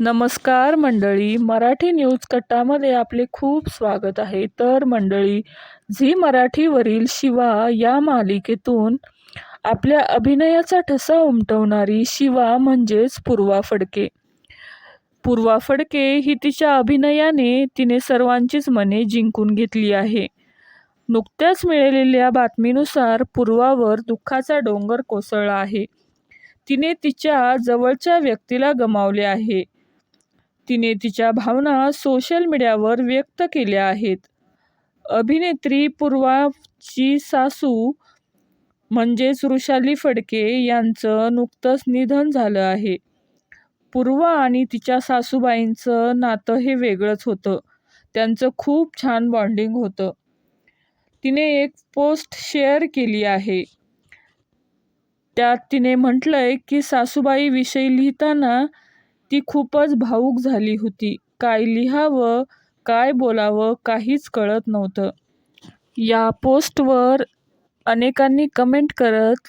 नमस्कार मंडळी मराठी न्यूज कट्टामध्ये आपले खूप स्वागत आहे. तर मंडळी झी मराठीवरील शिवा या मालिकेतून आपल्या अभिनयाचा ठसा उमटवणारी शिवा म्हणजेच पूर्वा फडके. पूर्वा फडके ही तिच्या अभिनयाने तिने सर्वांचीच मने जिंकून घेतली आहे. नुकत्याच मिळालेल्या बातमीनुसार पूर्वावर दुःखाचा डोंगर कोसळला आहे. तिने तिच्या जवळच्या व्यक्तीला गमावले आहे. तिने तिच्या भावना सोशल मीडियावर व्यक्त केल्या आहेत. अभिनेत्री पूर्वाची सासू म्हणजेच वृषाली फडके यांचं नुकतंच निधन झालं आहे. पूर्वा आणि तिच्या सासूबाईंचं नातं हे वेगळंच होतं. त्यांचं खूप छान बॉन्डिंग होतं. तिने एक पोस्ट शेअर केली आहे. त्यात तिने म्हटलंय की सासूबाईविषयी लिहिताना ती खूपच भावूक झाली होती. काय लिहावं काय बोलावं काहीच कळत नव्हतं. या पोस्टवर अनेकांनी कमेंट करत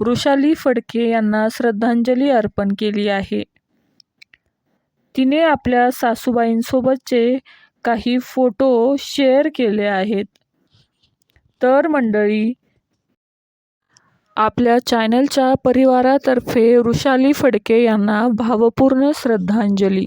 वृषाली फडके यांना श्रद्धांजली अर्पण केली आहे. तिने आपल्या सासूबाईंसोबतचे काही फोटो शेअर केले आहेत. तर मंडळी आपल्या चॅनलच्या परिवारातर्फे वृषाली फडके यांना भावपूर्ण श्रद्धांजली.